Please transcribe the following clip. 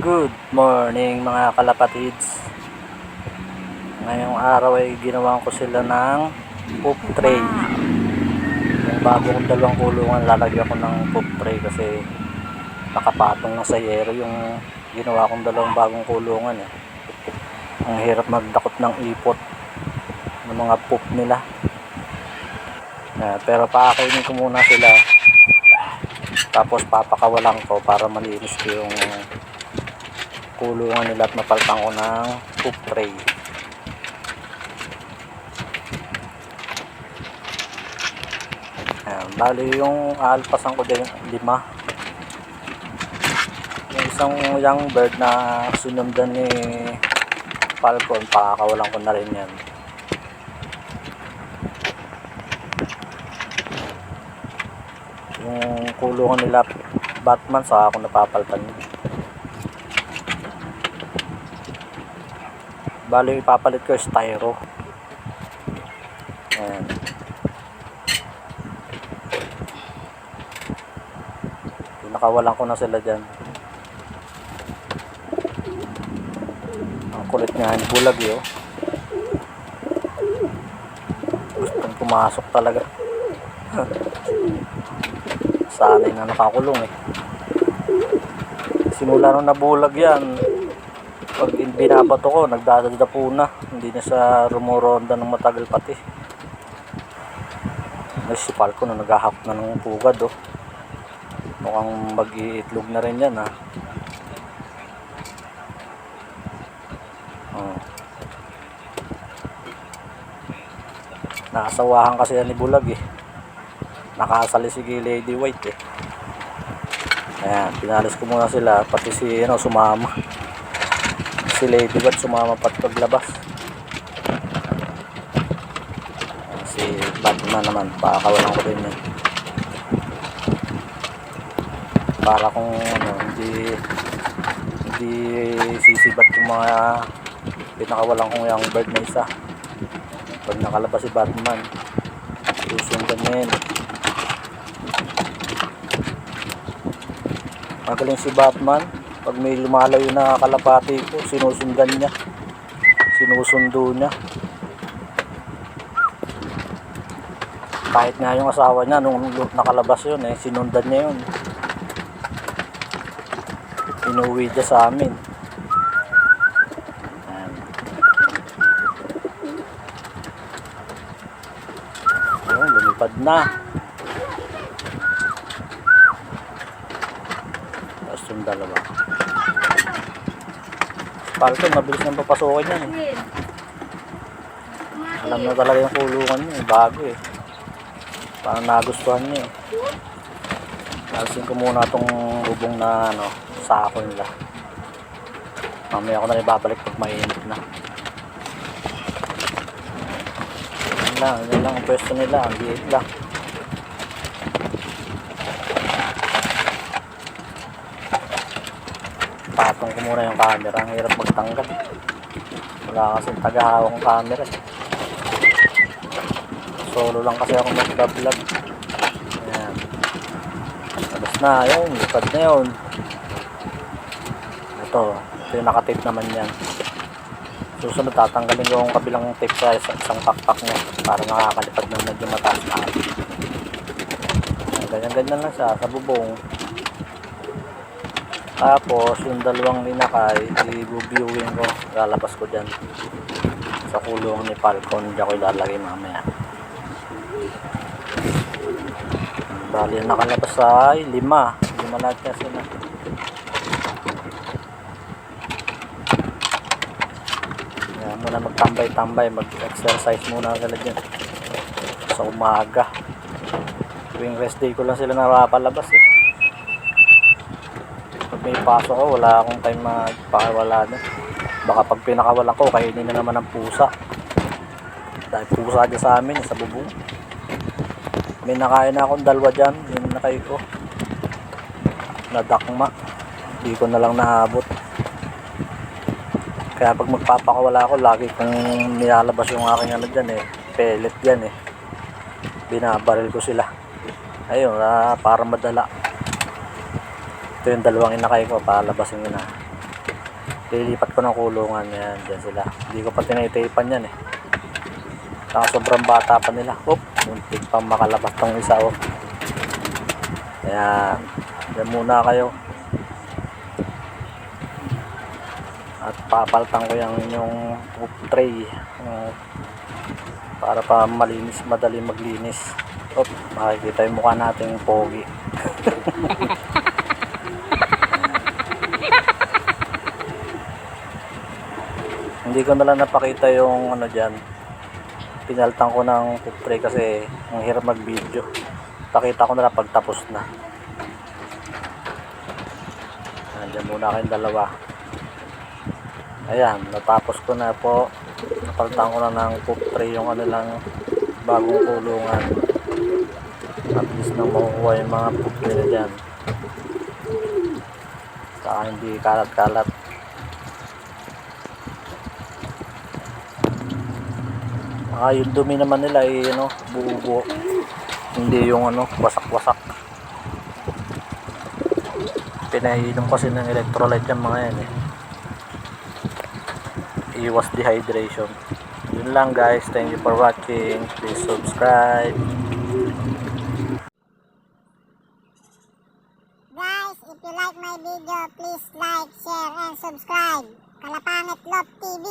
Good morning mga kalapatids. Ngayong araw ay ginawa ko sila ng poop tray. Yung bago kong dalawang kulungan lalagyan ko ng poop tray kasi nakapatong na sa yero yung ginawa kong dalawang bagong kulungan eh. Ang hirap magdakot ng ipot ng mga poop nila. Ah, pero paakainin ko muna sila. Tapos papakawalan ko para malinis ko yung kulungan nila at mapalpang ko ng poop tray. Ayan, bali yung alpasan ko din lima. Yung isang young bird na sunundan ni Falcon, pakakawalan ko na rin yan. Yung kulungan nila Batman sa ako napapalpan yun. Bali ipapalit ko yung styro. Ayan. Nakawalan ko na sila dyan. Ang kulit nga ni bulag yun. Gustong pumasok talaga. Sanay na nakakulong eh. Simula nung nabulag yan, binabato ko, nagdadalda po na. Hindi na siya rumuronda ng matagal pati. Ay, si Falco na naghahap na ng pugad oh. Mukhang mag-iitlog na rin yan ah. Oh. Nakasawahan kasi yan ni Bulag eh. Nakasali si Lady White eh. Ayan, pinalis ko muna sila, pati si ano, sumama si Lady Bat sumama pat paglabas. Si Batman naman pakakawalan ko din yan para kung ano hindi hindi sisibat yung mga pinakawalan kong yung bird na isa. Pag nakalabas si Batman susundan niya yun. Magaling si Batman pag may lumalayo na kalapati ko, sinusundan niya. Sinusundo niya. Kahit nga yung asawa niya, nung nakalabas yun, eh, sinundan niya yun. Inuwi niya sa amin. Ayun, lumipad na. Tapos yung dalawa. Falcon, mabilis nang papasukin yan. Eh. Alam na talaga yung kulungan niya, eh. bago eh. Parang nagustuhan niya eh. Alisin ko muna itong bubong na ano, sako nila. Mamaya ako na rin babalik pag mainit na. Yan lang, yan lang ang pwesto nila, ang liit lang. Patong ko muna yung camera. Ang hirap magtanggal. Wala kasing tagahawak ng camera. Solo lang kasi ako magbablog. Ayan. Labas na yun. Lipad na yun. Ito ito yung nakatape naman yan. Susunod tatanggalin ko yung kabilang tape sa isang, pakpak niya. Para makakalipad ng medyo mataas na. Ganyan ganyan lang siya sa bubong tapos, yung dalawang linakay, i-viewing ko. Lalabas ko dyan. Sa kulong ni Falcon. Diyan ko ilalagay mamaya. Bali, nakalabas ay lima. Lima lahat kasi na. Kaya muna magtambay-tambay. Mag-exercise muna sila dyan. Sa umaga. Tuwing rest day ko lang sila napapalabas eh may pasok ko, wala akong time magpakawala na. Baka pag pinakawalan ko, kainin na naman ng pusa. Dahil pusa dyan sa amin, sa bubong. May nakain na akong dalawa dyan, yung nakay ko. Nadakma. Hindi ko na lang nahabot. Kaya pag magpapakawala ako, lagi kong nilalabas yung aking ano dyan eh. Pellet yan eh. Binabaril ko sila. Ayun, ah, para madala ito yung dalawang inakay ko palabasin ko na. Lilipat ko ng kulungan yan dyan sila. Hindi ko pa tinaytapan yan eh. Saka sobrang bata pa nila. Oop, muntik pang makalabas tong isa oh. Ayan Diyan muna kayo. At papaltan ko yung inyong poop tray uh, Para pa malinis, madali maglinis. Oop, makikita yung mukha nating pogi Hindi ko na lang napakita yung ano dyan. Pinaltan ko ng tray kasi ang hirap mag video pakita ko na lang pag tapos na. Nandiyan muna kayong dalawa. Ayan natapos ko na po. Napaltan ko na ng tray yung ano lang bagong kulungan. At least na makukuha yung mga tray na dyan. Saka hindi kalat Ah, yung dumi naman nila ay ano, buo-buo. Hindi yung ano, wasak-wasak. Pinainom kasi ng electrolyte yung mga yan eh. Iwas dehydration. Yun lang guys. Thank you for watching. Please subscribe. Guys, if you like my video, please like, share, and subscribe. Kalapangit Love TV.